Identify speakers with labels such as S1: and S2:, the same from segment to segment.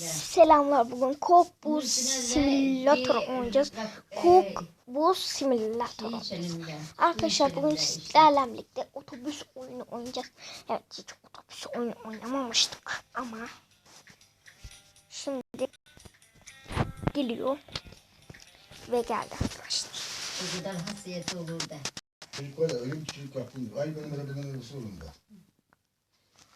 S1: Selamlar bugün Cook Bus Simulator oynayacağız. Cook Bus Simulator oynayacağız. Arkadaşlar bugün sizlerle birlikte otobüs oyunu oynayacağız. Evet hiç otobüs oyunu oynamamıştık ama şimdi geliyor ve geldi arkadaşlar.
S2: O kadar hasiyeti olur da.
S3: Çocuk var ya öyle bir çocuk yaptım. Ay benim arabanın arabası olunda.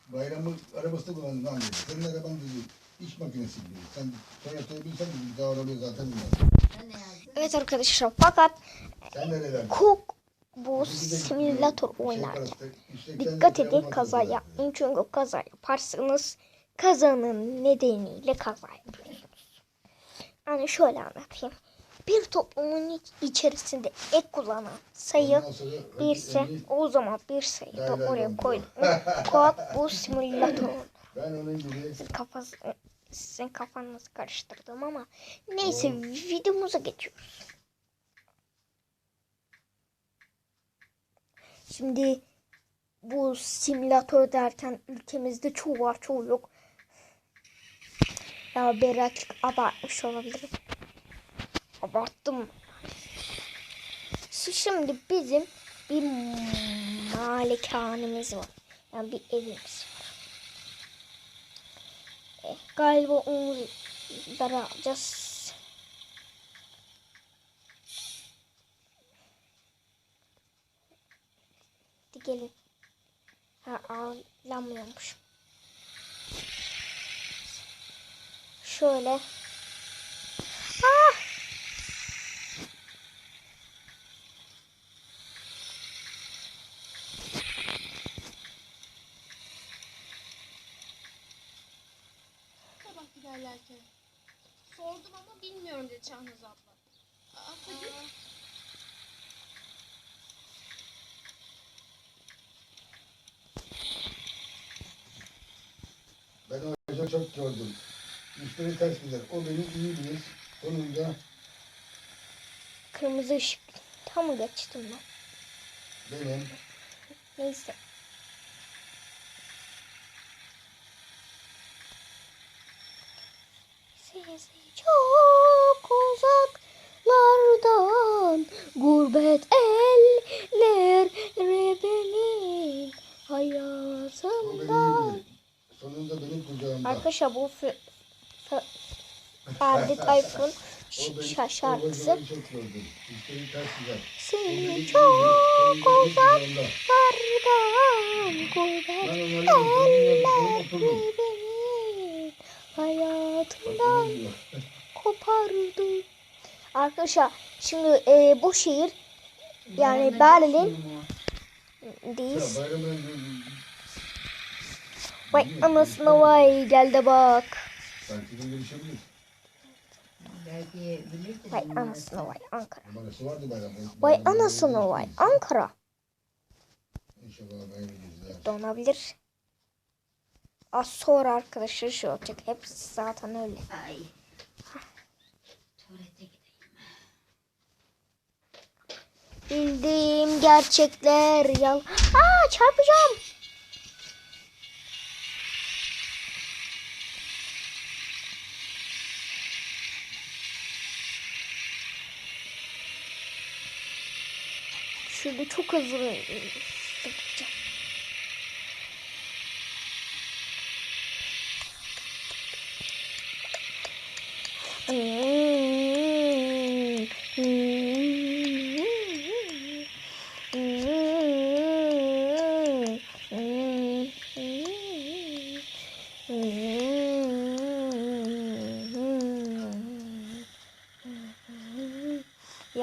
S3: Bayramı arabası da kullandım. Senin araban dedi. İş makinesi gibi. Sen Toyota'yı bilsen de bir daha arabayı zaten bilmez.
S2: Sen ne yazdın?
S1: Evet arkadaşlar fakat
S3: Sen nereden?
S1: Cook Bus Simulator oynarken Dikkat edin kaza yapmayın çünkü kaza yaparsanız kazanın nedeniyle kaza yapıyorsunuz. Yani şöyle anlatayım. Bir toplumun iç- içerisinde ek kullanan sayı birse o zaman bir sayı da oraya koydum. Kod bu simülatör.
S3: Ben onun gibi
S1: Kafası, sizin kafanızı karıştırdım ama neyse videomuza geçiyoruz. Şimdi bu simülatör derken ülkemizde çoğu var çoğu yok. Ya birazcık abartmış olabilirim. Abarttım. Şimdi bizim bir malikanemiz var. Yani bir evimiz galiba onları alacağız. Hadi gelin. Ha ağlamıyormuş. Şöyle.
S3: Çok gördüm. Müşteri ters gider. O beni iyi bilir. Sonunda
S1: Kırmızı ışık. Tam geçtim ben.
S3: benim
S1: Neyse. Sizi çok uzaklardan gurbet eller benim
S3: o beni iyi
S1: hayatımdan.
S3: bilir. Sonunda benim kucağımda.
S1: Arkadaşlar bu Fe- Fe- Ferdi Tayfun
S3: beni-
S1: şarkısı.
S3: beni beni
S1: Seni çok uzaklardan gurbet
S3: Ben onların yanına oturdum.
S1: benim
S3: Bak,
S1: hayatımdan kopardı. Arkadaşlar şimdi e, bu şehir yani Berlin değil. Vay anasına vay gel de bak.
S3: belki de görüşebilir.
S2: Belki bilirsin.
S1: Vay anasına vay Ankara.
S3: Numarası vardı bayramın.
S1: Vay anasına vay Ankara.
S3: İnşallah bayram güzel.
S1: Donabilir. Az sonra arkadaşlar şey olacak. Hepsi zaten öyle.
S2: Ay.
S1: Bildiğim gerçekler yal. Aa çarpacağım. Şurada çok hızlı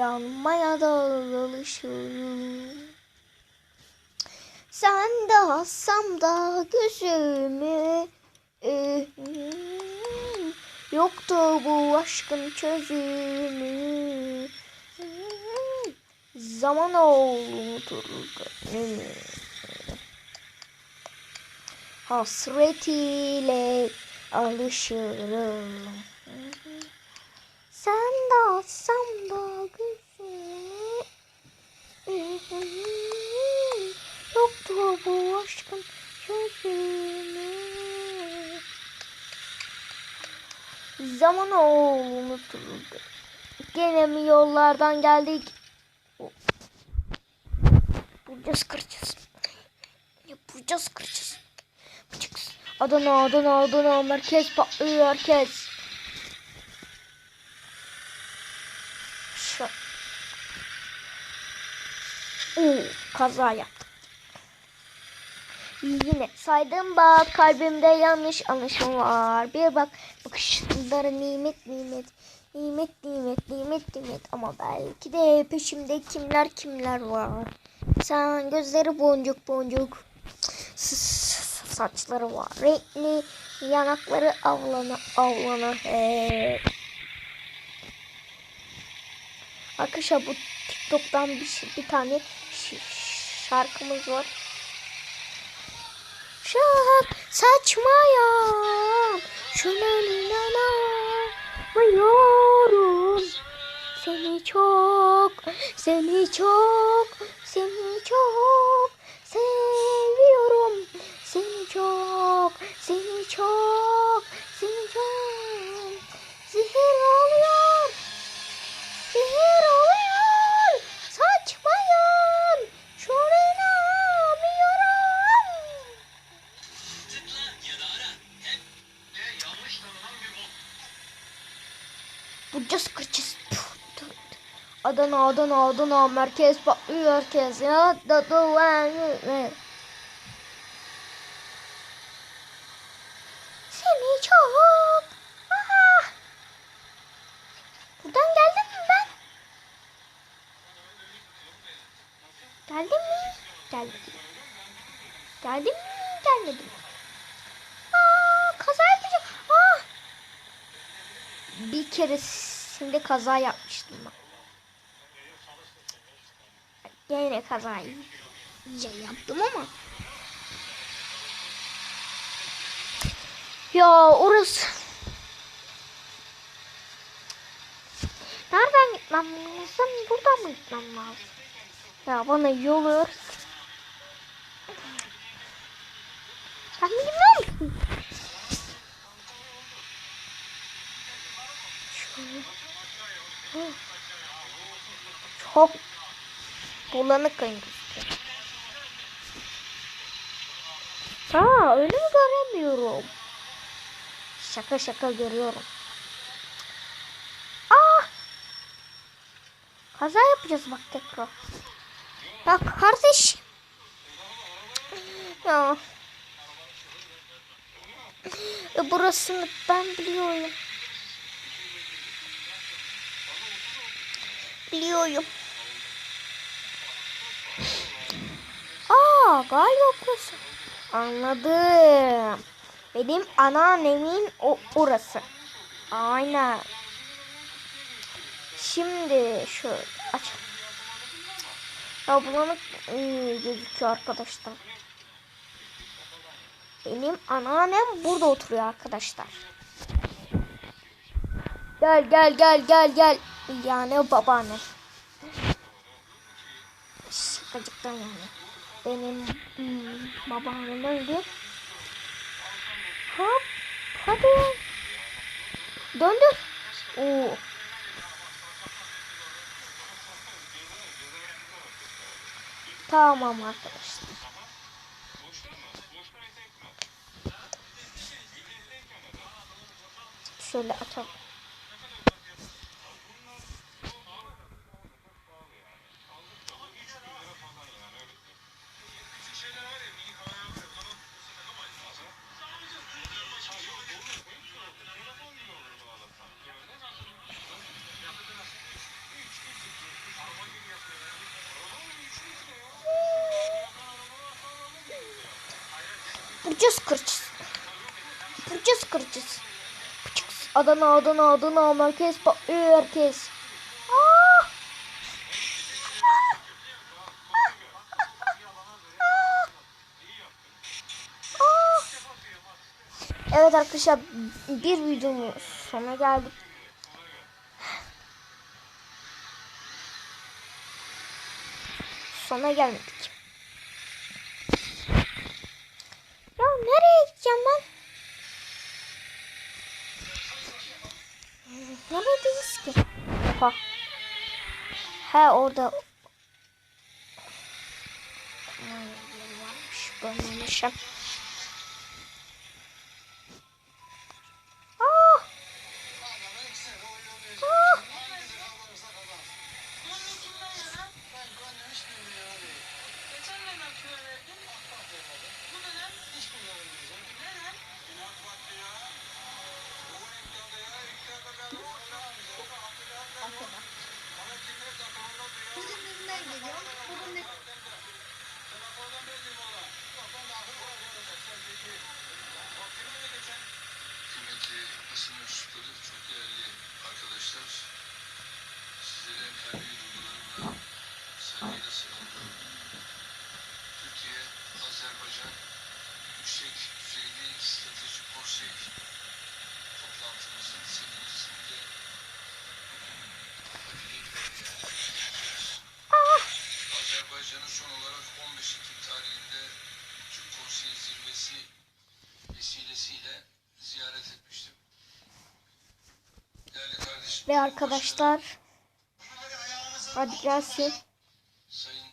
S1: Yanmaya da alışırım. Sen de assam da gözümü Yoktu bu aşkın çözümü. Zaman oldur gönlümü. Hasret ile alışırım. Sen de assam da gözümü Yoktu bu aşkın çözümü Zaman oğlu unutuldu. Gene mi yollardan geldik? Burcaz kıracağız. Yapacağız kıracağız. Bıçıks. Adana Adana Adana merkez patlıyor herkes. Şu. Oo, kaza yaptım. Yine saydım bak kalbimde yanlış anlaşım var. Bir bak bakışlara nimet nimet. Nimet nimet nimet nimet ama belki de peşimde kimler kimler var. Sen gözleri boncuk boncuk. Saçları var. Renkli yanakları avlana avlana hep. Arkadaşlar bu TikTok'tan bir, şey- bir tane şarkımız var. Şak saçmayan şunun inanamıyorum. Seni çok, seni çok, Burcas kırçız. Adana Adana Adana. Merkez patlıyor herkes ya. Da da Seni çok. Aha. Buradan geldim mi ben? Geldim mi? Geldim. Geldim mi? Gelmedim. Aa, kaza yapacağım. Aa. Bir keresinde kaza yapmıştım ben. Yine kaza iyice yaptım ama. Ya orası. Nereden gitmem lazım? Buradan mı gitmem lazım? Ya bana yol öğret. Ben bilmiyorum. Şöyle. Çok bulanık gözüküyor. Aa öyle mi göremiyorum? Şaka şaka görüyorum. Aa! Kaza yapacağız bak tekrar. Ya kardeş. Ya. Burasını ben biliyorum. Biliyorum. Aa galiba burası. Anladım. Benim anneannemin o orası. Aynen. Şimdi şöyle aç. Ya bulanık ıı, gözüküyor arkadaşlar. Benim anneannem burada oturuyor arkadaşlar. Gel gel gel gel gel. Yani babaannem. Şakacıktan yani. Benim hmm, babaannem öldü. Hop. Hadi. Döndür. Oo. Tamam arkadaşlar. Şöyle atalım. Burcuz kırçız. Burcuz kırçız. Bıçıks. Adana Adana Adana merkez patlıyor herkes. Aa! Aa! Evet arkadaşlar bir videonun sonuna geldik. Sona gelmedik. Ya nereye gideceğim ben? Neredeyiz ki? Oha. He orada. Varmış, Görmemişim. Ah! Ah!
S4: Bugün birinden geliyor. Bugün ne?
S5: Kıymetli basın mensupları, çok değerli arkadaşlar, sizlere kalbi duygularımla saygıyla selamlıyorum. Türkiye, Azerbaycan Yüksek Düzeyli Stratejik Konsey toplantımızın sekizincisinde Azerbaycan'ın son olarak 15 Ekim tarihinde Türk Konseyi Zirvesi vesilesiyle ziyaret etmiştim. Değerli kardeşim.
S1: Ve arkadaşlar hadi gelsin.
S5: Sayın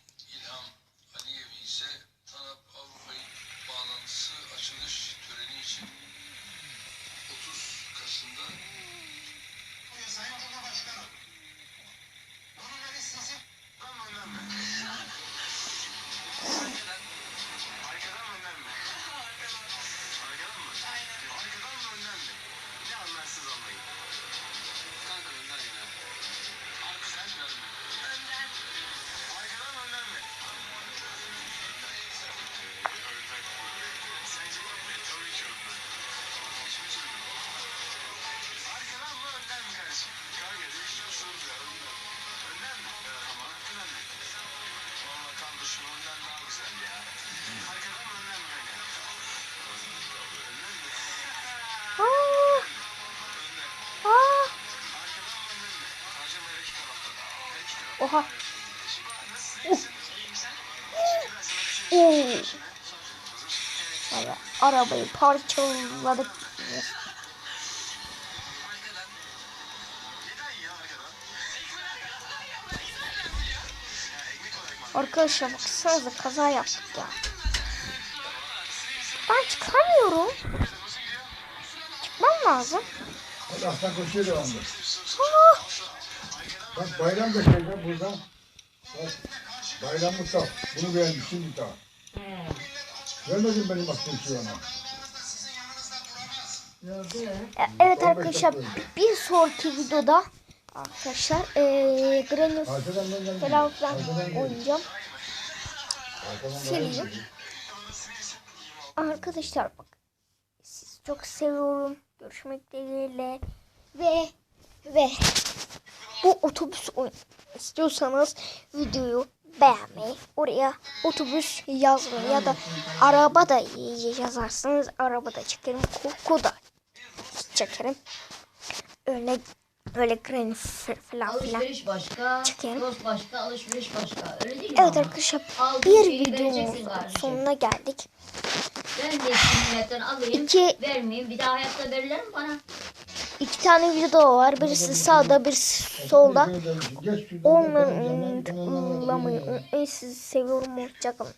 S6: Neden ya arkadan? Ya ekmek olarak mı?
S1: Arkadaşlar baksanıza kaza yaptık ya. Ben çıkamıyorum. Çıkmam lazım.
S3: Aslan koşuyor devamlı.
S1: Ah,
S3: Bak bayram da şeyde burada. Bak bayram Mustafa. Bunu beğendim şimdi daha. Görmedin benim baktığım şeyi ona.
S2: Gördü.
S1: e- evet arkadaşlar bir sonraki videoda arkadaşlar filan
S3: Arkadan gidiyor.
S1: oynayacağım. Sileyim. Arkadaşlar bak sizi çok seviyorum. Görüşmek dileğiyle ve ve bu otobüs istiyorsanız videoyu beğenmeyi oraya otobüs yazmayı ya da araba da yazarsanız araba da çekerim koku da çekerim öyle öyle granny falan filan
S2: Alışveriş başka,
S1: Çekelim.
S2: dost başka, alışveriş başka. Öyle değil mi?
S1: evet
S2: ama?
S1: arkadaşlar bir
S2: kardeşim.
S1: sonuna geldik
S2: Ben de alayım,
S1: İki-
S2: vermeyeyim. Bir daha hayatta verirler mi bana?
S1: İki tane video var birisi sağda birisi solda
S3: yanına-
S1: unutmayın. Sizi seviyorum. Hoşçakalın.